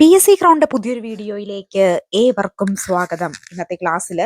P S C crowned പുതിയൊരു വീഡിയോയിലേക്ക് ഏവർക്കും സ്വാഗതം. ഇന്നത്തെ ക്ലാസ്സിൽ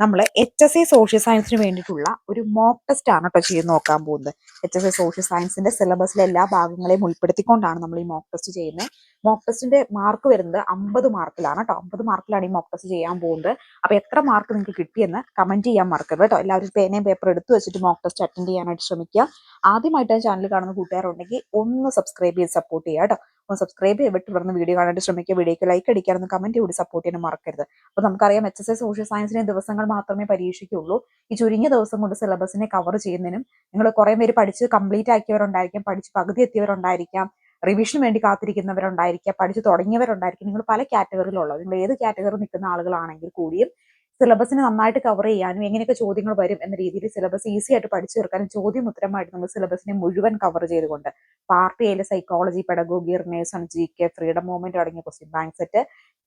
നമ്മൾ എച്ച് എസ് എ സോഷ്യൽ സയൻസിന് വേണ്ടിയിട്ടുള്ള ഒരു മോക്ക് ടെസ്റ്റ് ആണ് കേട്ടോ ചെയ്ത് നോക്കാൻ പോകുന്നത്. എച്ച് എസ് എ സോഷ്യൽ സയൻസിന്റെ സിലബസിലെ എല്ലാ ഭാഗങ്ങളെയും ഉൾപ്പെടുത്തിക്കൊണ്ടാണ് നമ്മൾ ഈ മോക്ക് ടെസ്റ്റ് ചെയ്യുന്നത്. മോക്ക് ടെസ്റ്റിന്റെ മാർക്ക് വരുന്നത് അമ്പത് മാർക്കിലാണ് കേട്ടോ അമ്പത് മാർക്കിലാണ് ഈ മോക്ക് ടെസ്റ്റ് ചെയ്യാൻ പോകുന്നത്. അപ്പൊ എത്ര മാർക്ക് നിങ്ങൾക്ക് കിട്ടിയെന്ന് കമന്റ് ചെയ്യാൻ മറക്കരുത് കേട്ടോ എല്ലാവരും പേനയും പേപ്പർ എടുത്തു വെച്ചിട്ട് മോക്ക് ടെസ്റ്റ് അറ്റൻഡ് ചെയ്യാനായിട്ട് ശ്രമിക്കുക. ആദ്യമായിട്ട് ചാനൽ കാണുന്ന കൂട്ടുകാരുണ്ടെങ്കിൽ ഒന്ന് സബ്സ്ക്രൈബ് ചെയ്ത് സപ്പോർട്ട് ചെയ്യുക കേട്ടോ ഒന്ന് സബ്സ്ക്രൈബ് ചെയ്തിട്ട് തുടർന്ന് വീഡിയോ കാണാനായിട്ട് ശ്രമിക്കുക. വീഡിയോക്ക് ലൈക്ക് അടിക്കാനൊന്ന് കമന്റ് കൂടി സപ്പോർട്ട് ചെയ്യാൻ മറക്കരുത്. അപ്പൊ നമുക്കറിയാം എച്ച് എസ് എസ് സോഷ്യൽ സയൻസിനെ ദിവസങ്ങൾ മാത്രമേ പരീക്ഷിക്കുള്ളൂ ഈ ചുരുങ്ങിയ ദിവസം കൊണ്ട് സിലബസിനെ കവർ ചെയ്യുന്നതിനും നിങ്ങൾ കുറെ പേര് പഠിച്ച് കംപ്ലീറ്റ് ആക്കിയവരുണ്ടായിരിക്കാം പഠിച്ച് പകുതി എത്തിയവരുണ്ടായിരിക്കാം റിവിഷന് വേണ്ടി കാത്തിരിക്കുന്നവരുണ്ടായിരിക്കാം പഠിച്ചു തുടങ്ങിയവരുണ്ടായിരിക്കും. നിങ്ങൾ പല കാറ്റഗറിയിലുള്ളത് നിങ്ങൾ ഏത് കാറ്റഗറി നിൽക്കുന്ന ആളുകളാണെങ്കിൽ കൂടിയും സിലബസിനെ നന്നായിട്ട് കവർ ചെയ്യാനും എങ്ങനെയൊക്കെ ചോദ്യങ്ങൾ വരും എന്ന രീതിയിൽ സിലബസ് ഈസി ആയിട്ട് പഠിച്ചു തീർക്കാനും ചോദ്യം ഉത്തരമായിട്ട് നമ്മൾ സിലബസിനെ മുഴുവൻ കവർ ചെയ്തുകൊണ്ട് പാർട്ട് എയിലെ psychology pedagogy റിനേഴ്സൺ G K freedom movement അടങ്ങിയ question bank set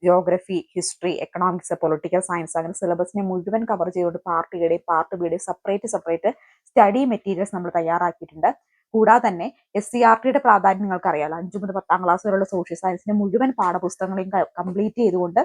geography history economics political science അങ്ങനെ സിലബസിനെ മുഴുവൻ കവർ ചെയ്തുകൊണ്ട് പാർട്ട് പാർട്ടി പാർട്ട് ബിയുടെ സെപ്പറേറ്റ് സെപ്പറേറ്റ് സ്റ്റഡി മെറ്റീരിയൽസ് നമ്മൾ തയ്യാറാക്കിയിട്ടുണ്ട്. കൂടാതെ തന്നെ എസ് സി ആർ ടിയുടെ പ്രാധാന്യം നിങ്ങൾക്ക് അറിയാമല്ലോ അഞ്ചു മുതൽ പത്താം ക്ലാസ് വരെയുള്ള സോഷ്യൽ സയൻസിന്റെ മുഴുവൻ പാഠപുസ്തകങ്ങളെയും കംപ്ലീറ്റ് ചെയ്തുകൊണ്ട്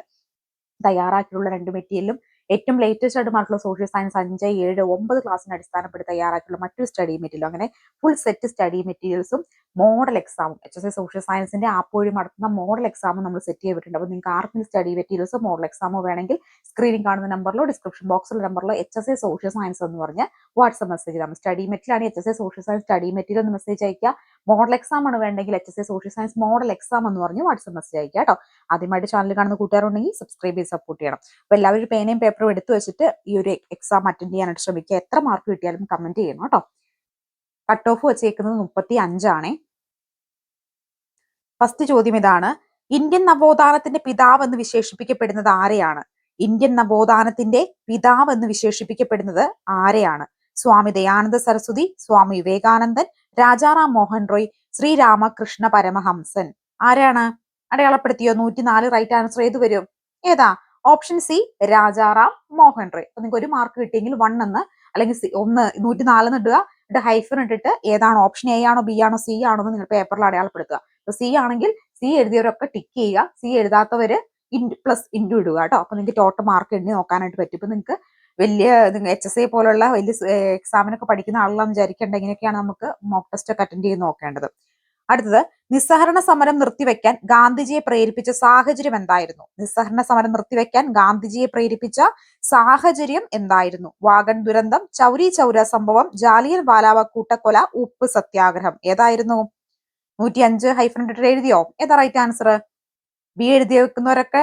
തയ്യാറാക്കിയിട്ടുള്ള രണ്ട് മെറ്റീരിയലും ഏറ്റവും ലേറ്റസ്റ്റ് ആയിട്ട് മാർക്കുള്ള സോഷ്യൽ സയൻസ് അഞ്ച് ഏഴ് ഒമ്പത് ക്ലാസ്സിനെ അടിസ്ഥാനപ്പെടുത്തി തയ്യാറാക്കിയുള്ള മറ്റൊരു സ്റ്റഡി മെറ്റീരിയലും അങ്ങനെ ഫുൾ സെറ്റ് സ്റ്റഡി മെറ്റീരിയൽസും മോഡൽ എക്സാമും എച്ച് എസ് എ സോഷ്യൽ സയൻസിന്റെ ആപ്പ് വഴി നടത്തുന്ന മോഡൽ എക്സാമും നമ്മൾ സെറ്റ് ചെയ്തിട്ടുണ്ട്. അപ്പോൾ നിങ്ങൾക്ക് ആർക്കും സ്റ്റഡി മെറ്റീരിയൽസോ മോഡൽ എക്സാമോ വേണമെങ്കിൽ സ്ക്രീനിൽ കാണുന്ന നമ്പറിലോ ഡിസ്ക്രിപ്ഷൻ ബോക്സിലുള്ള നമ്പറിലോ H S A social science എന്ന് പറഞ്ഞ് വാട്സ്ആപ്പ് മെസ്സേജ് ചെയ്താൽ സ്റ്റഡി മെറ്റീരിയലാണ് H S A social science study material എന്ന് മെസ്സേജ് അയക്കുക മോഡൽ എക്സാം ആണ് വേണ്ടെങ്കിൽ H S A social science model exam എന്ന് പറഞ്ഞ് വാട്സപ്പ് മെസ്സേജ് അയക്കുക കേട്ടോ. ആദ്യമായിട്ട് ചാനൽ കാണുന്ന കൂട്ടുകാരുണ്ടെങ്കിൽ സബ്സ്ക്രൈബ് ചെയ്ത് സപ്പോർട്ട് ചെയ്യണം. അപ്പോൾ എല്ലാവരും പേനയും പേപ്പറും എടുത്തു വെച്ചിട്ട് ഈ ഒരു എക്സാം അറ്റൻഡ് ചെയ്യാനായിട്ട് ശ്രമിക്കുക. എത്ര മാർക്ക് കിട്ടിയാലും കമന്റ് ചെയ്യണം കേട്ടോ. കട്ട് ഓഫ് വെച്ചേക്കുന്നത് മുപ്പത്തി അഞ്ചാണേ ഫസ്റ്റ് ചോദ്യം ഇതാണ്. ഇന്ത്യൻ നവോത്ഥാനത്തിന്റെ പിതാവ് എന്ന് വിശേഷിപ്പിക്കപ്പെടുന്നത് ആരെയാണ്? ഇന്ത്യൻ നവോത്ഥാനത്തിന്റെ പിതാവ് എന്ന് വിശേഷിപ്പിക്കപ്പെടുന്നത് ആരെയാണ്? സ്വാമി ദയാനന്ദ സരസ്വതി സ്വാമി വിവേകാനന്ദൻ രാജാറാം മോഹൻ റോയ് ശ്രീരാമകൃഷ്ണ പരമഹംസൻ. ആരാണ്? അടയാളപ്പെടുത്തിയോ? നൂറ്റിനാല് റൈറ്റ് ആൻസർ ഏത് വരും? ഏതാ? Option C Rajaram Mohan Roy. അപ്പൊ നിങ്ങൾക്ക് ഒരു മാർക്ക് കിട്ടിയെങ്കിൽ വൺ എന്ന് അല്ലെങ്കിൽ ഒന്ന് നൂറ്റി എന്ന് ഇടുക. എന്നിട്ട് ഹൈഫൻ ഇട്ടിട്ട് ഏതാണ് ഓപ്ഷൻ എ ആണോ ബി ആണോ സി ആണോ എന്ന് നിങ്ങൾ പേപ്പറിൽ അടയാളപ്പെടുത്തുക. അപ്പൊ സി ആണെങ്കിൽ സി എഴുതിയവരൊക്കെ ടിക്ക് ചെയ്യുക. സി എഴുതാത്തവര് ഇൻ പ്ലസ് ഇന്റു ഇടുക കേട്ടോ. അപ്പൊ നിങ്ങൾക്ക് ടോട്ടൽ മാർക്ക് എണ്ണി നോക്കാനായിട്ട് പറ്റും. ഇപ്പൊ നിങ്ങൾക്ക് വലിയ എച്ച് എസ് ഐ പോലുള്ള വലിയ എക്സാമിനൊക്കെ പഠിക്കുന്ന ആളാണെന്ന് വിചാരിക്കേണ്ട. ഇങ്ങനെയൊക്കെയാണ് നമുക്ക് മോക്ക് ടെസ്റ്റ് ഒക്കെ അറ്റൻഡ് ചെയ്ത് നോക്കേണ്ടത്. അടുത്തത് നിസ്സഹരണ സമരം നിർത്തിവെക്കാൻ ഗാന്ധിജിയെ പ്രേരിപ്പിച്ച സാഹചര്യം എന്തായിരുന്നു? നിസ്സഹരണ സമരം നിർത്തിവെക്കാൻ ഗാന്ധിജിയെ പ്രേരിപ്പിച്ച സാഹചര്യം എന്തായിരുന്നു? വാഗൺ ദുരന്തം ചൗരി ചൗര സംഭവം ജാലിയൻ വാലാവ കൂട്ടക്കൊല ഉപ്പ് സത്യാഗ്രഹം. ഏതായിരുന്നു? നൂറ്റി അഞ്ച് ഹൺഡ്രഡ് എഴുതിയോ? ഏതാ റൈറ്റ് ആൻസർ ബി എഴുതി വെക്കുന്നവരൊക്കെ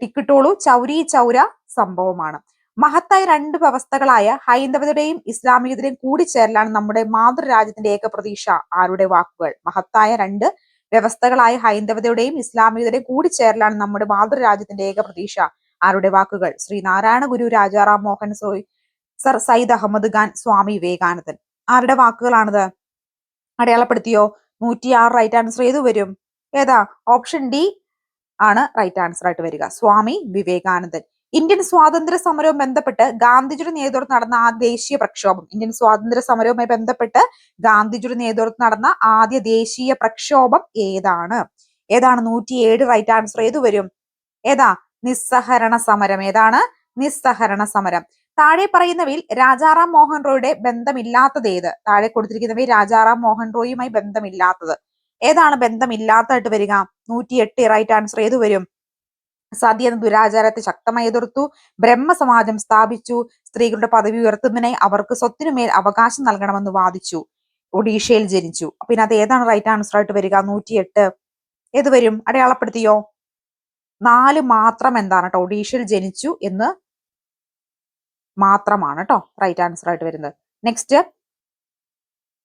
ടിക്കിട്ടോളൂ ചൗരി ചൗര സംഭവമാണ്. മഹത്തായ രണ്ട് വ്യവസ്ഥകളായ ഹൈന്ദവതയുടെയും ഇസ്ലാമികതയുടെയും കൂടിച്ചേരലാണ് നമ്മുടെ മാതൃരാജ്യത്തിന്റെ ഏക പ്രതീക്ഷ. ആരുടെ വാക്കുകൾ? മഹത്തായ രണ്ട് വ്യവസ്ഥകളായ ഹൈന്ദവതയുടെയും ഇസ്ലാമികതയുടെയും കൂടിച്ചേരലാണ് നമ്മുടെ മാതൃരാജ്യത്തിന്റെ ഏക പ്രതീക്ഷ. ആരുടെ വാക്കുകൾ? ശ്രീ നാരായണ ഗുരു രാജാറാം മോഹൻ സോയ് സർ സയ്യിദ് അഹമ്മദ് ഖാൻ സ്വാമി വിവേകാനന്ദൻ. ആരുടെ വാക്കുകളാണിത്? അടയാളപ്പെടുത്തിയോ? നൂറ്റിയാറ് റൈറ്റ് ആൻസർ ഏത് വരും? ഏതാ? ഓപ്ഷൻ ഡി ആണ് റൈറ്റ് ആൻസർ ആയിട്ട് വരിക. സ്വാമി വിവേകാനന്ദൻ. ഇന്ത്യൻ സ്വാതന്ത്ര്യ സമരവും ബന്ധപ്പെട്ട് ഗാന്ധിജിയുടെ നേതൃത്വം നടന്ന ആ ദേശീയ പ്രക്ഷോഭം. ഇന്ത്യൻ സ്വാതന്ത്ര്യ സമരവുമായി ബന്ധപ്പെട്ട് ഗാന്ധിജിയുടെ നേതൃത്വം നടന്ന ആദ്യ ദേശീയ പ്രക്ഷോഭം ഏതാണ്? ഏതാണ് നൂറ്റിയേഴ് റൈറ്റ് ആൻസർ ഏത് വരും? ഏതാ? നിസ്സഹരണ സമരം. ഏതാണ്? നിസ്സഹരണ സമരം. താഴെ പറയുന്നവയിൽ രാജാറാം മോഹൻ റോയുടെ ബന്ധമില്ലാത്തത് ഏത്? താഴെ കൊടുത്തിരിക്കുന്നവയിൽ രാജാറാം മോഹൻ റോയുമായി ബന്ധമില്ലാത്തത്. ഏതാണ് ബന്ധമില്ലാത്തതായിട്ട് വരിക? നൂറ്റിയെട്ട് റൈറ്റ് ആൻസർ ഏത് വരും? സതി എന്ന ദുരാചാരത്തെ ശക്തമായി എതിർത്തു. ബ്രഹ്മസമാജം സ്ഥാപിച്ചു. സ്ത്രീകളുടെ പദവി ഉയർത്തുന്നതിനായി അവർക്ക് സ്വത്തിനുമേൽ അവകാശം നൽകണമെന്ന് വാദിച്ചു. ഒഡീഷയിൽ ജനിച്ചു. പിന്നെ അത് ഏതാണ് റൈറ്റ് ആൻസർ ആയിട്ട് വരിക? നൂറ്റിയെട്ട്. ഏത് വരും? അടയാളപ്പെടുത്തിയോ? നാല് മാത്രം എന്താണ് കേട്ടോ ഒഡീഷയിൽ ജനിച്ചു എന്ന് മാത്രമാണ് കേട്ടോ റൈറ്റ് ആൻസർ ആയിട്ട് വരുന്നത്. നെക്സ്റ്റ്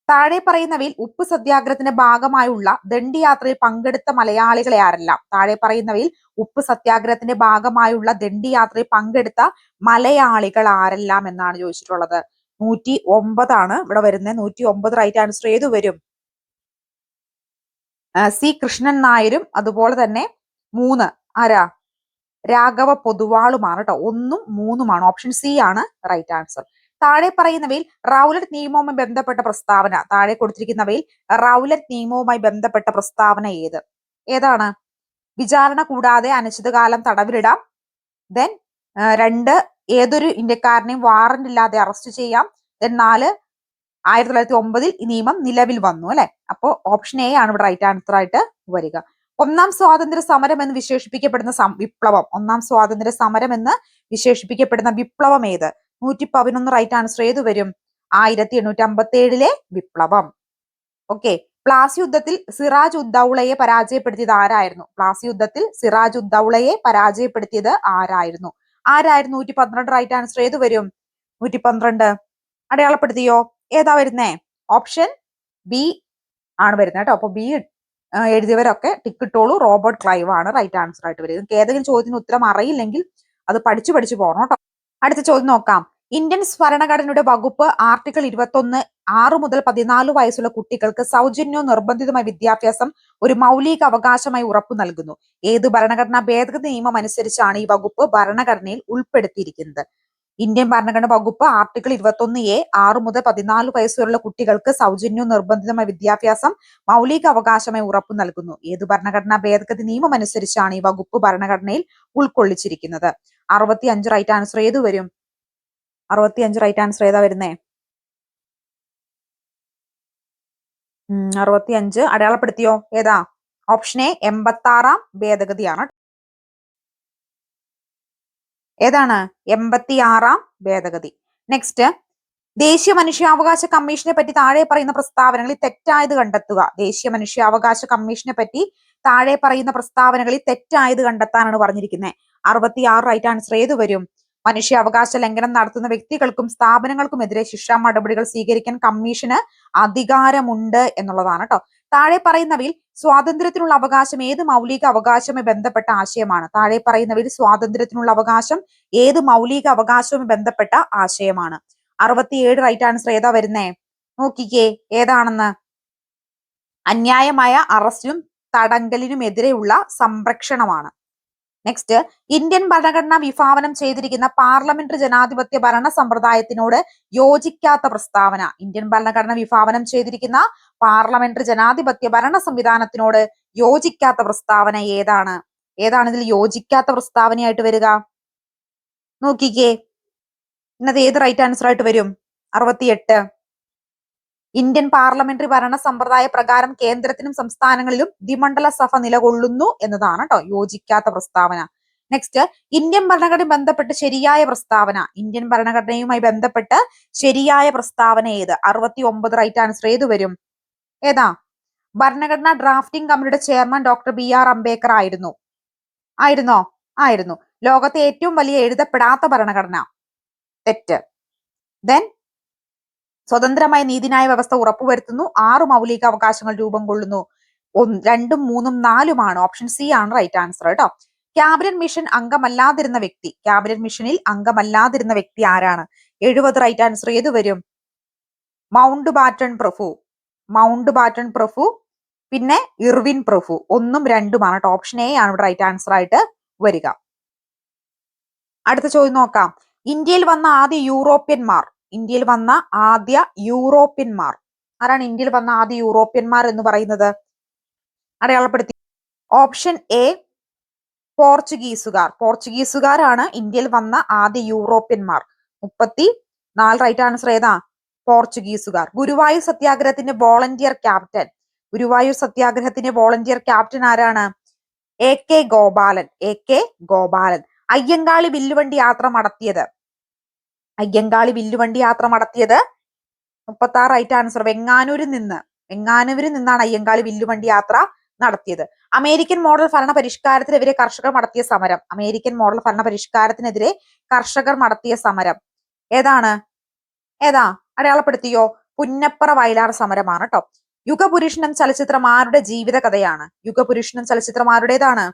താഴെ പറയുന്നവയിൽ ഉപ്പ് സത്യാഗ്രഹത്തിന്റെ ഭാഗമായുള്ള ദണ്ഡിയാത്രയിൽ പങ്കെടുത്ത മലയാളികളെ ആരെല്ലാം. താഴെ പറയുന്നവയിൽ ഉപ്പ് സത്യാഗ്രഹത്തിന്റെ ഭാഗമായുള്ള ദണ്ഡിയാത്രയിൽ പങ്കെടുത്ത മലയാളികൾ ആരെല്ലാം എന്നാണ് ചോദിച്ചിട്ടുള്ളത്. നൂറ്റി ഒമ്പതാണ് ഇവിടെ വരുന്നത് നൂറ്റി ഒമ്പത് റൈറ്റ് ആൻസർ ഏത് വരും? സി കൃഷ്ണൻ നായരും അതുപോലെ തന്നെ മൂന്ന് ആരാ? രാഘവ പൊതുവാളുമാണ് കേട്ടോ. ഒന്നും മൂന്നുമാണ്. ഓപ്ഷൻ സി ആണ് റൈറ്റ് ആൻസർ താഴെ പറയുന്നവയിൽ റൗലറ്റ് നിയമവുമായി ബന്ധപ്പെട്ട പ്രസ്താവന. താഴെ കൊടുത്തിരിക്കുന്നവയിൽ റൗലറ്റ് നിയമവുമായി ബന്ധപ്പെട്ട പ്രസ്താവന ഏത്? ഏതാണ്? വിചാരണ കൂടാതെ അനിശ്ചിതകാലം തടവിലിടാം. ദെൻ രണ്ട് ഏതൊരു ഇന്ത്യക്കാരനെയും വാറന്റ് ഇല്ലാതെ അറസ്റ്റ് ചെയ്യാം. ദെൻ നാല് ആയിരത്തി തൊള്ളായിരത്തി ഒമ്പതിൽ ഈ നിയമം നിലവിൽ വന്നു അല്ലെ? അപ്പോൾ ഓപ്ഷൻ എ ആണ് ഇവിടെ റൈറ്റ് ആൻസർ ആയിട്ട് വരിക. ഒന്നാം സ്വാതന്ത്ര്യ സമരം എന്ന് വിശേഷിപ്പിക്കപ്പെടുന്ന വിപ്ലവം. ഒന്നാം സ്വാതന്ത്ര്യ സമരം എന്ന് വിശേഷിപ്പിക്കപ്പെടുന്ന വിപ്ലവം ഏത്? നൂറ്റി പതിനൊന്ന് റൈറ്റ് ആൻസർ ഏത് വരും? ആയിരത്തി എണ്ണൂറ്റി അമ്പത്തി ഏഴിലെ വിപ്ലവം. ഓക്കെ പ്ലാസി യുദ്ധത്തിൽ സിറാജ് ഉദ്ദൌളയെ പരാജയപ്പെടുത്തിയത് ആരായിരുന്നു? പ്ലാസി യുദ്ധത്തിൽ സിറാജ് ഉദ്ദൌളയെ പരാജയപ്പെടുത്തിയത് ആരായിരുന്നു? ആരായിരുന്നു നൂറ്റി പന്ത്രണ്ട് റൈറ്റ് ആൻസർ ഏത് വരും? നൂറ്റി പന്ത്രണ്ട് അടയാളപ്പെടുത്തിയോ? ഏതാ വരുന്നേ? ഓപ്ഷൻ ബി ആണ് വരുന്നത് കേട്ടോ. അപ്പൊ ബി എഴുതിയവരൊക്കെ ടിക്ക് ഇട്ടോളൂ. റോബർട്ട് ക്ലൈവ് ആണ് റൈറ്റ് ആൻസർ ആയിട്ട് നിങ്ങൾക്ക് ഏതെങ്കിലും ചോദ്യത്തിന് ഉത്തരം അറിയില്ലെങ്കിൽ അത് പഠിച്ചു പഠിച്ചു പോകണം കേട്ടോ. അടുത്ത ചോദ്യം നോക്കാം. ഇന്ത്യൻ ഭരണഘടനയുടെ വകുപ്പ് ആർട്ടിക്കിൾ ഇരുപത്തൊന്ന് ആറ് മുതൽ പതിനാല് വയസ്സുള്ള കുട്ടികൾക്ക് സൗജന്യവും നിർബന്ധിതമായ വിദ്യാഭ്യാസം ഒരു മൗലിക അവകാശമായി ഉറപ്പു നൽകുന്നു. ഏത് ഭരണഘടനാ ഭേദഗതി നിയമം അനുസരിച്ചാണ് ഈ വകുപ്പ് ഭരണഘടനയിൽ ഉൾപ്പെടുത്തിയിരിക്കുന്നത്? ഇന്ത്യൻ ഭരണഘടന വകുപ്പ് ആർട്ടിക്കിൾ ഇരുപത്തൊന്ന് എ ആറ് മുതൽ പതിനാല് വയസ്സുവരെയുള്ള കുട്ടികൾക്ക് സൗജന്യവും നിർബന്ധിതമായ വിദ്യാഭ്യാസം മൗലിക അവകാശമായി ഉറപ്പു നൽകുന്നു. ഏത് ഭരണഘടനാ ഭേദഗതി നിയമം അനുസരിച്ചാണ് ഈ വകുപ്പ് ഭരണഘടനയിൽ ഉൾക്കൊള്ളിച്ചിരിക്കുന്നത്? അറുപത്തി അഞ്ച് റൈറ്റ് ആൻസർ ഏത് വരും? അറുപത്തി അഞ്ച് റൈറ്റ് ആൻസർ ഏതാ വരുന്നേ? അറുപത്തി അഞ്ച് അടയാളപ്പെടുത്തിയോ? ഏതാ? ഓപ്ഷൻ എ എൺപത്തി ആറാം ഭേദഗതിയാണ്. ഏതാണ്? എൺപത്തി ആറാം ഭേദഗതി. നെക്സ്റ്റ് ദേശീയ മനുഷ്യാവകാശ കമ്മീഷനെ പറ്റി താഴെ പറയുന്ന പ്രസ്താവനകളിൽ തെറ്റായത് കണ്ടെത്തുക. ദേശീയ മനുഷ്യാവകാശ കമ്മീഷനെ പറ്റി താഴെ പറയുന്ന പ്രസ്താവനകളിൽ തെറ്റായത് കണ്ടെത്താനാണ് പറഞ്ഞിരിക്കുന്നത് അറുപത്തി ആറ് റൈറ്റ് ആൻസർ ഏത് വരും? മനുഷ്യാവകാശ ലംഘനം നടത്തുന്ന വ്യക്തികൾക്കും സ്ഥാപനങ്ങൾക്കുമെതിരെ ശിക്ഷാ നടപടികൾ സ്വീകരിക്കാൻ കമ്മീഷന് അധികാരമുണ്ട് എന്നുള്ളതാണ് കേട്ടോ താഴെ പറയുന്നവയിൽ സ്വാതന്ത്ര്യത്തിനുള്ള അവകാശം ഏത് മൗലിക അവകാശവുമായി ബന്ധപ്പെട്ട ആശയമാണ്? താഴെ പറയുന്നവയിൽ സ്വാതന്ത്ര്യത്തിനുള്ള അവകാശം ഏത് മൗലിക അവകാശവുമായി ബന്ധപ്പെട്ട ആശയമാണ്? അറുപത്തിയേഴ് റൈറ്റ് ആൻസർ ഏതാ വരുന്നേ? നോക്കിക്കേ ഏതാണെന്ന്? അന്യായമായ അറസ്റ്റിനും തടങ്കലിനുമെതിരെയുള്ള സംരക്ഷണമാണ്. നെക്സ്റ്റ് ഇന്ത്യൻ ഭരണഘടന വിഭാവനം ചെയ്തിരിക്കുന്ന പാർലമെന്ററി ജനാധിപത്യ ഭരണ സമ്പ്രദായത്തിനോട് യോജിക്കാത്ത പ്രസ്താവന. ഇന്ത്യൻ ഭരണഘടന വിഭാവനം ചെയ്തിരിക്കുന്ന പാർലമെന്ററി ജനാധിപത്യ ഭരണ സംവിധാനത്തിനോട് യോജിക്കാത്ത പ്രസ്താവന ഏതാണ്? ഏതാണ് ഇതിൽ യോജിക്കാത്ത പ്രസ്താവനയായിട്ട് വരിക? നോക്കിക്കേ. ഇന്നത് ഏത് റൈറ്റ് ആൻസർ ആയിട്ട് വരും? അറുപത്തിയെട്ട്. ഇന്ത്യൻ പാർലമെന്ററി ഭരണ സമ്പ്രദായ പ്രകാരം കേന്ദ്രത്തിനും സംസ്ഥാനങ്ങളിലും ദ്വിമണ്ഡല സഭ നിലകൊള്ളുന്നു എന്നതാണ് കേട്ടോ യോജിക്കാത്ത പ്രസ്താവന. നെക്സ്റ്റ് ഇന്ത്യൻ ഭരണഘടന ബന്ധപ്പെട്ട് ശരിയായ പ്രസ്താവന. ഇന്ത്യൻ ഭരണഘടനയുമായി ബന്ധപ്പെട്ട് ശരിയായ പ്രസ്താവന ഏത്? അറുപത്തി ഒമ്പത് റൈറ്റ് ആൻസർ ഏത് വരും? ഏതാ? ഭരണഘടനാ ഡ്രാഫ്റ്റിംഗ് കമ്മിറ്റിയുടെ chairman doctor B R Ambedkar ആയിരുന്നു. ആയിരുന്നോ? ആയിരുന്നു. ലോകത്തെ ഏറ്റവും വലിയ എഴുതപ്പെടാത്ത ഭരണഘടന. തെറ്റ്. ദെൻ സ്വതന്ത്രമായ നീതിന്യായ വ്യവസ്ഥ ഉറപ്പുവരുത്തുന്നു. ആറ് മൗലിക അവകാശങ്ങൾ രൂപം കൊള്ളുന്നു. രണ്ടും മൂന്നും നാലുമാണ് ഓപ്ഷൻ സി ആണ് റൈറ്റ് ആൻസർ കേട്ടോ ക്യാബിനറ്റ് മിഷൻ അംഗമല്ലാതിരുന്ന വ്യക്തി. ക്യാബിനറ്റ് മിഷനിൽ അംഗമല്ലാതിരുന്ന വ്യക്തി ആരാണ്? എഴുപത് റൈറ്റ് ആൻസർ ഏത് വരും? മൗണ്ട് ബാറ്റൺ പ്രഫു മൗണ്ട് ബാറ്റൺ പ്രഫു പിന്നെ ഇർവിൻ പ്രഫു ഒന്നും രണ്ടുമാണ് കേട്ടോ ഓപ്ഷൻ എ ആണ് ഇവിടെ റൈറ്റ് ആൻസർ ആയിട്ട് വരിക. അടുത്ത ചോദ്യം നോക്കാം. ഇന്ത്യയിൽ വന്ന ആദ്യ യൂറോപ്യന്മാർ ഇന്ത്യയിൽ വന്ന ആദ്യ യൂറോപ്യന്മാർ. ആരാണ് ഇന്ത്യയിൽ വന്ന ആദ്യ യൂറോപ്യന്മാർ എന്ന് പറയുന്നത്? അടയാളപ്പെടുത്തി. ഓപ്ഷൻ എ പോർച്ചുഗീസുകാർ. പോർച്ചുഗീസുകാരാണ് ഇന്ത്യയിൽ വന്ന ആദ്യ യൂറോപ്യന്മാർ. മുപ്പത്തി നാല് റൈറ്റ് ആൻസർ ഏതാ? പോർച്ചുഗീസുകാർ. ഗുരുവായൂർ സത്യാഗ്രഹത്തിന്റെ വോളണ്ടിയർ ക്യാപ്റ്റൻ ഗുരുവായൂർ സത്യാഗ്രഹത്തിന്റെ വോളണ്ടിയർ ക്യാപ്റ്റൻ ആരാണ്? A K Gopalan. A K Gopalan. Ayyankali വില്ലുവണ്ടി യാത്ര നടത്തിയത്. അയ്യങ്കാളി വില്ലുവണ്ടി യാത്ര നടത്തിയത് മുപ്പത്തി ആറ് റൈറ്റ് ആൻസർ വെങ്ങാനൂരിൽ നിന്ന്. വെങ്ങാനൂരിൽ നിന്നാണ് അയ്യങ്കാളി വില്ലുവണ്ടി യാത്ര നടത്തിയത്. അമേരിക്കൻ മോഡൽ ഭരണ പരിഷ്കാരത്തിനെതിരെ കർഷകർ നടത്തിയ സമരം. അമേരിക്കൻ മോഡൽ ഭരണ പരിഷ്കാരത്തിനെതിരെ കർഷകർ നടത്തിയ സമരം. ഏതാണ്? ഏതാ? അടയാളപ്പെടുത്തിയോ? പുന്നപ്പറ വയലാർ സമരമാണ് കേട്ടോ യുഗപുരുഷനും ചലച്ചിത്രം ആരുടെ ജീവിത കഥയാണ് യുഗപുരുഷനും ചലച്ചിത്രം ആരുടേതാണ്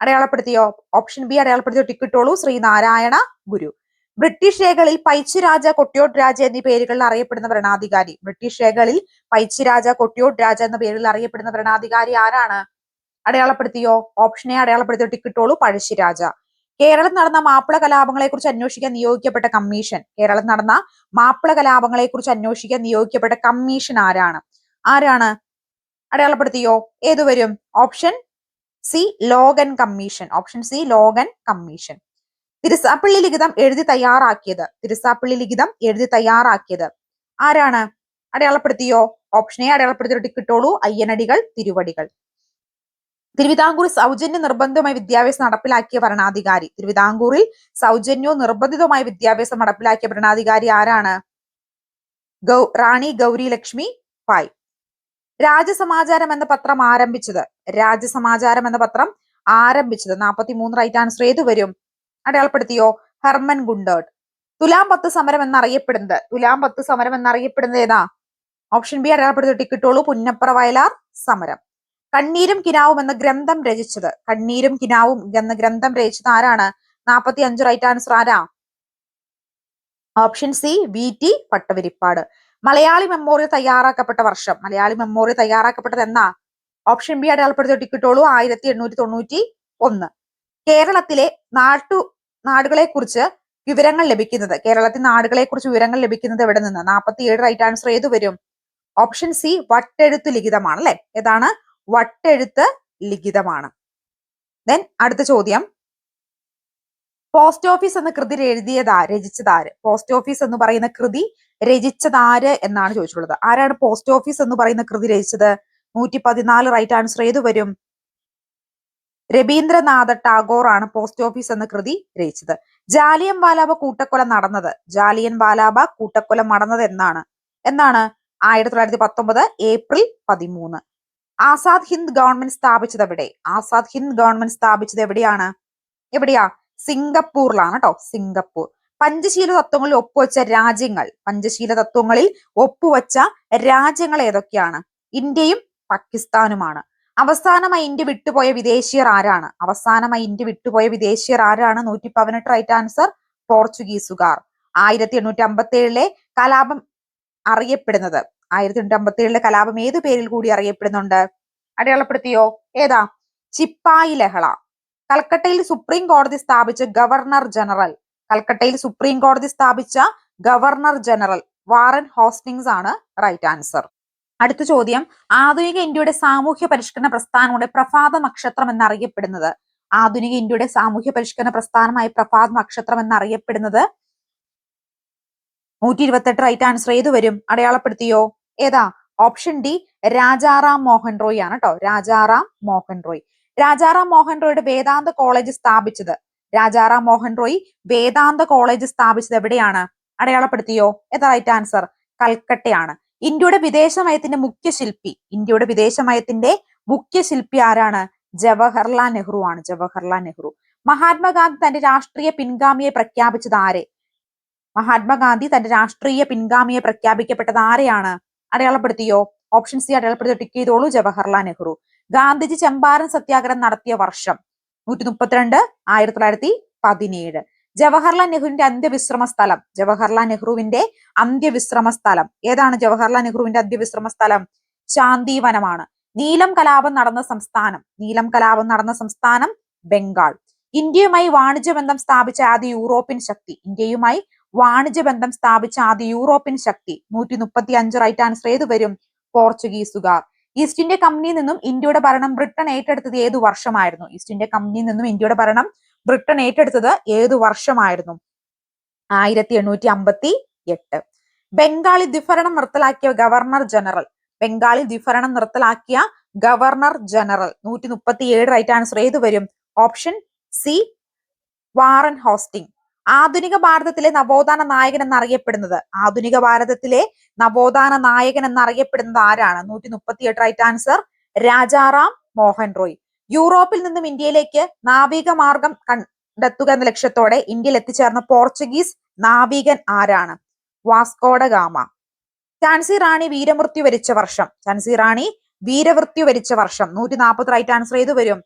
അടയാളപ്പെടുത്തിയോ? ഓപ്ഷൻ ബി അടയാളപ്പെടുത്തിയോ? ടിക്കിട്ടോളൂ ശ്രീനാരായണ ഗുരു. ബ്രിട്ടീഷ് രേഖകളിൽ പൈച്ചു രാജ രാജ എന്നീ പേരുകളിൽ അറിയപ്പെടുന്ന ഭരണാധികാരി. ബ്രിട്ടീഷ് രേഖകളിൽ പൈച്ചു രാജ രാജ എന്ന പേരിൽ അറിയപ്പെടുന്ന ഭരണാധികാരി ആരാണ്? അടയാളപ്പെടുത്തിയോ? ഓപ്ഷനെ അടയാളപ്പെടുത്തിയോ? ടിക്കിട്ടോളൂ പഴശ്ശിരാജ കേരളത്തിൽ നടന്ന മാപ്പിള കലാപങ്ങളെ കുറിച്ച് അന്വേഷിക്കാൻ നിയോഗിക്കപ്പെട്ട കമ്മീഷൻ. കേരളത്തിൽ നടന്ന മാപ്പിള കലാപങ്ങളെ കുറിച്ച് അന്വേഷിക്കാൻ നിയോഗിക്കപ്പെട്ട കമ്മീഷൻ ആരാണ്? ആരാണ്? അടയാളപ്പെടുത്തിയോ? ഏതുവരും? Option C Logan commission. Option C Logan commission. തിരുസാപ്പള്ളി ലിഖിതം എഴുതി തയ്യാറാക്കിയത്. തിരുസാപ്പള്ളി ലിഖിതം എഴുതി തയ്യാറാക്കിയത്. ആരാണ്? അടയാളപ്പെടുത്തിയോ? ഓപ്ഷൻ എ അടയാളപ്പെടുത്തി കിട്ടുള്ളൂ അയ്യനടികൾ തിരുവടികൾ. തിരുവിതാംകൂർ സൗജന്യ നിർബന്ധമായി വിദ്യാഭ്യാസം നടപ്പിലാക്കിയ ഭരണാധികാരി. തിരുവിതാംകൂറിൽ സൗജന്യവും നിർബന്ധിതവുമായ വിദ്യാഭ്യാസം നടപ്പിലാക്കിയ ഭരണാധികാരി ആരാണ്? ഗൗ റാണി ഗൗരി ലക്ഷ്മി പായ്. രാജസമാചാരം എന്ന പത്രം ആരംഭിച്ചത്. രാജസമാചാരം എന്ന പത്രം ആരംഭിച്ചത്. നാൽപ്പത്തി മൂന്ന് റൈറ്റ് ആൻസർ ഏത് വരും? അടയാളപ്പെടുത്തിയോ? ഹെർമൻ ഗുണ്ടേർട്ട് തുലാം പത്ത് സമരം എന്നറിയപ്പെടുന്നത്. തുലാം പത്ത് സമരം എന്നറിയപ്പെടുന്നത് ഏതാ? ഓപ്ഷൻ ബി അടയാളപ്പെടുത്തി കിട്ടുള്ളൂ പുന്നപ്ര വയലാർ സമരം. കണ്ണീരും കിനാവും എന്ന ഗ്രന്ഥം രചിച്ചത്. കണ്ണീരും കിനാവും എന്ന ഗ്രന്ഥം രചിച്ചത് ആരാണ്? നാൽപ്പത്തി അഞ്ച് റൈറ്റ് ആൻസർ ആരാ? Option C V T പട്ടവരിപ്പാട്. Malayali memorial തയ്യാറാക്കപ്പെട്ട വർഷം. മലയാളി മെമ്മോറിയൽ തയ്യാറാക്കപ്പെട്ടത് എന്നാ? ഓപ്ഷൻ ബി അടയാളപ്പെടുത്തി കിട്ടുള്ളൂ ആയിരത്തി എണ്ണൂറ്റി തൊണ്ണൂറ്റി ഒന്ന്. കേരളത്തിലെ നാട്ടു നാടുകളെ കുറിച്ച് വിവരങ്ങൾ ലഭിക്കുന്നത്. കേരളത്തിൽ നാടുകളെ കുറിച്ച് വിവരങ്ങൾ ലഭിക്കുന്നത് എവിടെ നിന്ന്? നാൽപ്പത്തി ഏഴ് റൈറ്റ് ആൻസർ ഏത് വരും? ഓപ്ഷൻ സി വട്ടെഴുത്ത് ലിഖിതമാണ് അല്ലെ? ഏതാണ്? വട്ടെഴുത്ത് ലിഖിതമാണ്. ദെൻ അടുത്ത ചോദ്യം. പോസ്റ്റ് ഓഫീസ് എന്ന കൃതി എഴുതിയതാ രചിച്ചതാര്? പോസ്റ്റ് ഓഫീസ് എന്ന് പറയുന്ന കൃതി രചിച്ചതാര് എന്നാണ് ചോദിച്ചിട്ടുള്ളത്. ആരാണ് പോസ്റ്റ് ഓഫീസ് എന്ന് പറയുന്ന കൃതി രചിച്ചത്? നൂറ്റി പതിനാല് റൈറ്റ് ആൻസർ ഏത് വരും? രവീന്ദ്രനാഥ ടാഗോർ ആണ് പോസ്റ്റ് ഓഫീസ് എന്ന കൃതി രചിച്ചത്. ജാലിയൻ വാലാബ കൂട്ടക്കൊല നടന്നത് ജാലിയൻ വാലാബ കൂട്ടക്കൊല നടന്നത് എന്നാണ്. എന്നാണ് ആയിരത്തി തൊള്ളായിരത്തി പത്തൊമ്പത് ഏപ്രിൽ പതിമൂന്ന്. ആസാദ് ഹിന്ദ് ഗവൺമെന്റ് സ്ഥാപിച്ചത് എവിടെ? ആസാദ് ഹിന്ദ് ഗവൺമെന്റ് സ്ഥാപിച്ചത് എവിടെയാണ്? എവിടെയാ? സിംഗപ്പൂരിലാണ് കേട്ടോ സിംഗപ്പൂർ. പഞ്ചശീല തത്വങ്ങളിൽ ഒപ്പുവെച്ച രാജ്യങ്ങൾ പഞ്ചശീല തത്വങ്ങളിൽ ഒപ്പുവെച്ച രാജ്യങ്ങൾ ഏതൊക്കെയാണ്? ഇന്ത്യയും പാകിസ്ഥാനുമാണ്. അവസാനമായി ഇന്ത്യ വിട്ടുപോയ വിദേശീയർ ആരാണ്? അവസാനമായി ഇന്ത്യ വിട്ടുപോയ വിദേശീയർ ആരാണ്? നൂറ്റി പതിനെട്ട് റൈറ്റ് ആൻസർ പോർച്ചുഗീസുകാർ ആയിരത്തി എണ്ണൂറ്റി അമ്പത്തി ഏഴിലെ കലാപം അറിയപ്പെടുന്നത്. ആയിരത്തി എണ്ണൂറ്റി അമ്പത്തി ഏഴിലെ കലാപം ഏത് പേരിൽ കൂടി അറിയപ്പെടുന്നുണ്ട്? അടയാളപ്പെടുത്തിയോ? ഏതാ? ചിപ്പായി ലഹള. കൽക്കട്ടയിൽ സുപ്രീം കോടതി സ്ഥാപിച്ച ഗവർണർ ജനറൽ. കൽക്കട്ടയിൽ സുപ്രീം കോടതി സ്ഥാപിച്ച ഗവർണർ ജനറൽ. വാറൻ ഹോസ്റ്റിങ്സ് ആണ് റൈറ്റ് ആൻസർ അടുത്ത ചോദ്യം ആധുനിക ഇന്ത്യയുടെ സാമൂഹ്യ പരിഷ്കരണ പ്രസ്ഥാനങ്ങളുടെ പ്രഭാത നക്ഷത്രം എന്നറിയപ്പെടുന്നത്. ആധുനിക ഇന്ത്യയുടെ സാമൂഹ്യ പരിഷ്കരണ പ്രസ്ഥാനമായ പ്രഭാത നക്ഷത്രം എന്നറിയപ്പെടുന്നത് നൂറ്റി ഇരുപത്തെട്ട് റൈറ്റ് ആൻസർ ഏത് വരും? അടയാളപ്പെടുത്തിയോ? ഏതാ? ഓപ്ഷൻ ഡി രാജാറാം മോഹൻ റോയ് ആണ് കേട്ടോ രാജാറാം മോഹൻ റോയ്. രാജാറാം മോഹൻ റോയുടെ വേദാന്ത കോളേജ് സ്ഥാപിച്ചത്. രാജാറാം മോഹൻ റോയ് വേദാന്ത കോളേജ് സ്ഥാപിച്ചത് എവിടെയാണ്? അടയാളപ്പെടുത്തിയോ? ഏതാ റൈറ്റ് ആൻസർ കൽക്കട്ടയാണ്. ഇന്ത്യയുടെ വിദേശ നയത്തിന്റെ മുഖ്യ ശില്പി ഇന്ത്യയുടെ വിദേശ നയത്തിന്റെ മുഖ്യ ശില്പി ആരാണ്? ജവഹർലാൽ നെഹ്റു ആണ് ജവഹർലാൽ നെഹ്റു. മഹാത്മാഗാന്ധി തന്റെ രാഷ്ട്രീയ പിൻഗാമിയെ പ്രഖ്യാപിച്ചത് ആരെ? മഹാത്മാഗാന്ധി തന്റെ രാഷ്ട്രീയ പിൻഗാമിയെ പ്രഖ്യാപിക്കപ്പെട്ടത് ആരെയാണ്? അടയാളപ്പെടുത്തിയോ? ഓപ്ഷൻ സി അടയാളപ്പെടുത്തി ടിക്ക് ചെയ്തോളൂ ജവഹർലാൽ നെഹ്റു. ഗാന്ധിജി ചമ്പാരൻ സത്യാഗ്രഹം നടത്തിയ വർഷം നൂറ്റി മുപ്പത്തിരണ്ട് ആയിരത്തി തൊള്ളായിരത്തി പതിനേഴ്. ജവഹർലാൽ നെഹ്റുവിന്റെ അന്ത്യവിശ്രമ സ്ഥലം ജവഹർലാൽ നെഹ്റുവിന്റെ അന്ത്യവിശ്രമ സ്ഥലം ഏതാണ് ജവഹർലാൽ നെഹ്റുവിന്റെ അന്ത്യവിശ്രമ സ്ഥലം ശാന്തിവനമാണ്. നീലം കലാപം നടന്ന സംസ്ഥാനം. നീലം കലാപം നടന്ന സംസ്ഥാനം ബംഗാൾ. ഇന്ത്യയുമായി വാണിജ്യ ബന്ധം സ്ഥാപിച്ച ആദ്യ യൂറോപ്യൻ ശക്തി. ഇന്ത്യയുമായി വാണിജ്യ ബന്ധം സ്ഥാപിച്ച ആദ്യ യൂറോപ്യൻ ശക്തി. നൂറ്റി മുപ്പത്തി അഞ്ച് റൈറ്റ് ആൻസർ ഏത് വരും? പോർച്ചുഗീസുകാർ. ഈസ്റ്റ് ഇന്ത്യ കമ്പനിയിൽ നിന്നും ഇന്ത്യയുടെ ഭരണം ബ്രിട്ടൻ ഏറ്റെടുത്തത് ഏത് വർഷമായിരുന്നു? ഈസ്റ്റ് ഇന്ത്യ കമ്പനിയിൽ നിന്നും ഇന്ത്യയുടെ ഭരണം ബ്രിട്ടൻ ഏറ്റെടുത്തത് ഏതു വർഷമായിരുന്നു? ആയിരത്തി എണ്ണൂറ്റി അമ്പത്തി എട്ട് ബംഗാളി ദ്വിഭരണം നിർത്തലാക്കിയ ഗവർണർ ജനറൽ. ബംഗാളി ദ്വിഭരണം നിർത്തലാക്കിയ ഗവർണർ ജനറൽ. നൂറ്റി മുപ്പത്തി ഏഴ് റൈറ്റ് ആൻസർ ഏത് വരും? Option C Warren Hastings. ആധുനിക ഭാരതത്തിലെ നവോത്ഥാന നായകൻ എന്നറിയപ്പെടുന്നത്. ആധുനിക ഭാരതത്തിലെ നവോത്ഥാന നായകൻ എന്നറിയപ്പെടുന്നത് ആരാണ്? നൂറ്റി മുപ്പത്തി എട്ട് റൈറ്റ് ആൻസർ രാജാറാം മോഹൻ റോയ് യൂറോപ്പിൽ നിന്നും ഇന്ത്യയിലേക്ക് നാവിക മാർഗം കണ്ടെത്തുക എന്ന ലക്ഷ്യത്തോടെ ഇന്ത്യയിൽ എത്തിച്ചേർന്ന പോർച്ചുഗീസ് നാവികൻ ആരാണ്? Vasco da gamma. ഝാൻസി റാണി വീരമൃത്യു വരിച്ച വർഷം. ഝാൻസി റാണി വീരമൃത്യു വരിച്ച വർഷം. നൂറ്റി നാൽപ്പത്തി റൈറ്റ് ആൻസർ ചെയ്ത് വരും.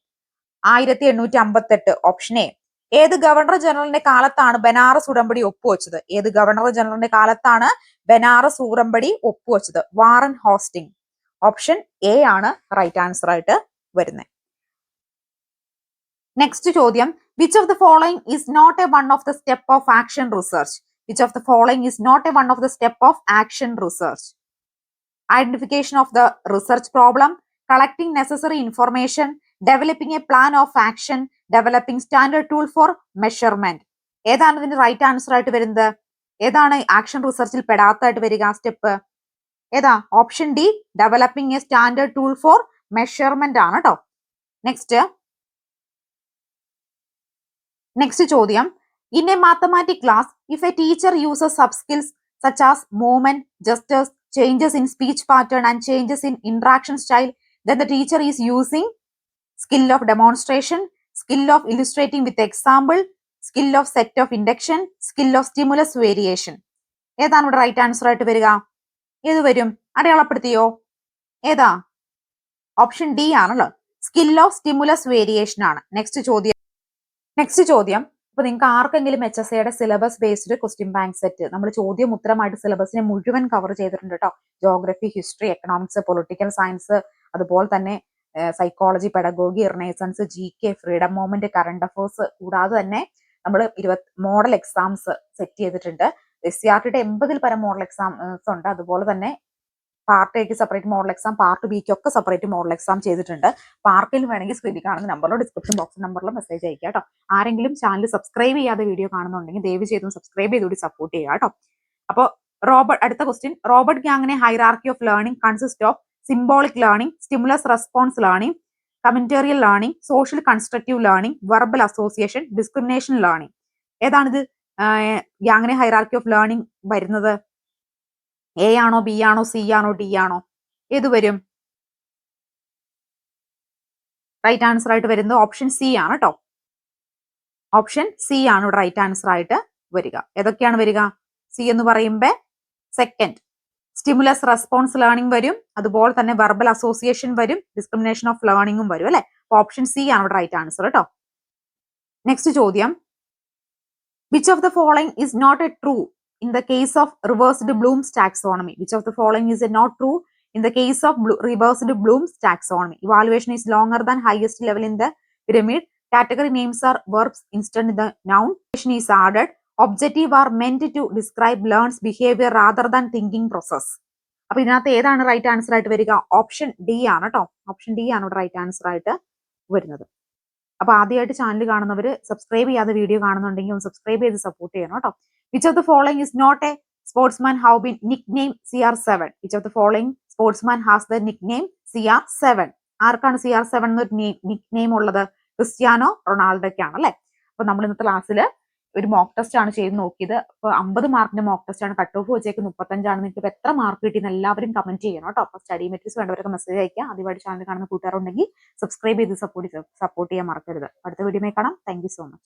ആയിരത്തി എണ്ണൂറ്റി അമ്പത്തി എട്ട് ഓപ്ഷൻ എ ഏത് ഗവർണർ ജനറലിന്റെ കാലത്താണ് ബനാറസ് ഉടമ്പടി ഒപ്പുവെച്ചത്? ഏത് ഗവർണർ ജനറലിന്റെ കാലത്താണ് ബനാറസ് ഉടമ്പടി ഒപ്പുവെച്ചത്? Warren Hastings. ഓപ്ഷൻ എ ആണ് റൈറ്റ് ആൻസർ ആയിട്ട് വരുന്നത് നെക്സ്റ്റ് ചോദ്യം which of the following is not a one of the step of action research which of the following is not a one of the step of action research identification of the research problem collecting necessary information developing a plan of action developing standard tool for measurement ഏതാണ് ഇതിന്റെ right answer ആയിട്ട് വരുന്നത്? ഏതാണ് action റിസർച്ചിൽ പെടാത്തതായിട്ട് വരിക? ആ step ഏതാ? Option D developing a standard tool for measurement ആണ് കേട്ടോ നെക്സ്റ്റ് നെക്സ്റ്റ് ചോദ്യം. In a mathematic class if a teacher uses sub skills such as movement gestures changes in speech pattern and changes in interaction style the teacher is using skill of demonstration skill of illustrating with example skill of set of induction skill of stimulus variation ഏതാണ് ഇവിടെ right answer ആയിട്ട് വരിക? ഏത് വരും? അടയാളപ്പെടുത്തിയോ? ഏതാ? Option D ആണല്ലോ. Skill of stimulus variation ആണ്. നെക്സ്റ്റ് ചോദ്യം. നെക്സ്റ്റ് ചോദ്യം. ഇപ്പൊ നിങ്ങൾക്ക് ആർക്കെങ്കിലും എച്ച് എസ് എയുടെ syllabus based question bank set നമ്മൾ ചോദ്യം ഉത്തരമായിട്ട് സിലബസിനെ മുഴുവൻ കവർ ചെയ്തിട്ടുണ്ട് കേട്ടോ geography history economics political science അതുപോലെ തന്നെ psychology pedagogy renaissance G K freedom movement current affairs കൂടാതെ തന്നെ നമ്മൾ ഇരുപത് മോഡൽ എക്സാംസ് സെറ്റ് ചെയ്തിട്ടുണ്ട്. എസ് സി ആർ ടിയുടെ എൺപതിൽ പരം മോഡൽ എക്സാംസ് ഉണ്ട്. അതുപോലെ തന്നെ പാർട്ട് എക്ക് സെപ്പറേറ്റ് മോഡൽ എക്സാം പാർട്ട് ബിക്ക് ഒക്കെ സെപ്പറേറ്റ് മോഡൽ എക്സാം ചെയ്തിട്ടുണ്ട്. പാർട്ടിൽ വേണമെങ്കിൽ സ്ക്രീനിൽ കാണുന്ന നമ്പറിലോ ഡിസ്ക്രിപ്ഷൻ ബോക്സ് നമ്പറിലോ മെസ്സേജ് അയക്കുക കേട്ടോ ആരെങ്കിലും ചാനൽ സബ്സ്ക്രൈബ് ചെയ്യാതെ വീഡിയോ കാണുന്നുണ്ടെങ്കിൽ ദയവ് ചെയ്തും സബ്സ്ക്രൈബ് ചെയ്തുകൂടി സപ്പോർട്ട് ചെയ്യുക കേട്ടോ അപ്പോൾ റോബർട്ട് അടുത്ത question Robert ഗ്യാങ്ങിനെ hierarchy of learning consist of symbolic learning stimulus response learning commentarial learning social constructive learning verbal association discrimination learning ഏതാണിത്? ഗ്യാങ്ങിനെ ഹൈറാർക്കി ഓഫ് ലേണിംഗ് വരുന്നത്? എ ആണോ ബി ആണോ സി ആണോ ഡി ആണോ ഏത് വരും? റൈറ്റ് ആൻസർ ആയിട്ട് വരുന്നത് ഓപ്ഷൻ സി ആണ് കേട്ടോ ഓപ്ഷൻ സി ആണ് ഇവിടെ റൈറ്റ് ആൻസർ ആയിട്ട് വരിക. ഏതൊക്കെയാണ് വരിക? സി എന്ന് പറയുമ്പോൾ സെക്കൻഡ് സ്റ്റിമുലസ് റെസ്പോൺസ് ലേണിംഗ് വരും. അതുപോലെ തന്നെ വെർബൽ അസോസിയേഷൻ വരും. ഡിസ്ക്രിമിനേഷൻ ഓഫ് ലേണിംഗും വരും അല്ലെ? ഓപ്ഷൻ സി ആണ് ഇവിടെ റൈറ്റ് ആൻസർ കേട്ടോ നെക്സ്റ്റ് ചോദ്യം. Which of the following is not a true in the case of reversed Bloom's taxonomy which of the following is not true in the case of reversed Bloom's taxonomy evaluation is longer than highest level in the pyramid category names are verbs instead in the nouns is added objective are meant to describe learns behaviour rather than thinking process അപ്പൊ ഇതിനകത്ത് ഏതാണ് right answer ആയിട്ട് വരിക? Option D ആണ് കേട്ടോ option D ആണ് ഇവിടെ right answer ആയിട്ട് വരുന്നത്. അപ്പൊ ആദ്യമായിട്ട് ചാനൽ കാണുന്നവർ സബ്സ്ക്രൈബ് ചെയ്യാതെ വീഡിയോ കാണുന്നുണ്ടെങ്കിൽ ഒന്ന് സബ്സ്ക്രൈബ് ചെയ്ത് സപ്പോർട്ട് ചെയ്യണം കേട്ടോ Which of the following is not a sportsman have been the CR7? Which of has the nick has the nickname CR7? ആർക്കാണ് സി ആർ സെവൻ എന്നൊരു നിക് നെയിം ഉള്ളത്? ക്രിസ്ത്യാനോ റൊണാൾഡോയ്ക്കാണ് അല്ലെ? അപ്പൊ നമ്മൾ ഇന്നത്തെ ക്ലാസ്സിൽ ഒരു മോക്ക് ടെസ്റ്റ് ആണ് ചെയ്ത് നോക്കിയത്. അപ്പൊ അമ്പത് മാർക്കിന്റെ മോക്ക് ടെസ്റ്റ് ആണ്. കട്ട് ഓഫ് വെച്ചേക്ക് മുപ്പത്തഞ്ചാണ്. നിങ്ങൾക്ക് എത്ര മാർക്ക് കിട്ടിയെന്ന് എല്ലാവരും കമന്റ് ചെയ്യണം കേട്ടോ. അപ്പൊ സ്റ്റഡി മെറ്റീരിയൽസ് വേണ്ടവരൊക്കെ മെസ്സേജ് അയക്കുക ആദ്യമായിട്ട് ചാനൽ കാണുന്ന കൂട്ടുകാരുണ്ടെങ്കിൽ സബ്സ്ക്രൈബ് ചെയ്ത് സപ്പോർട്ട് സപ്പോർട്ട് ചെയ്യാൻ മറക്കരുത്. അടുത്ത വീഡിയോ കാണാം. Thank so much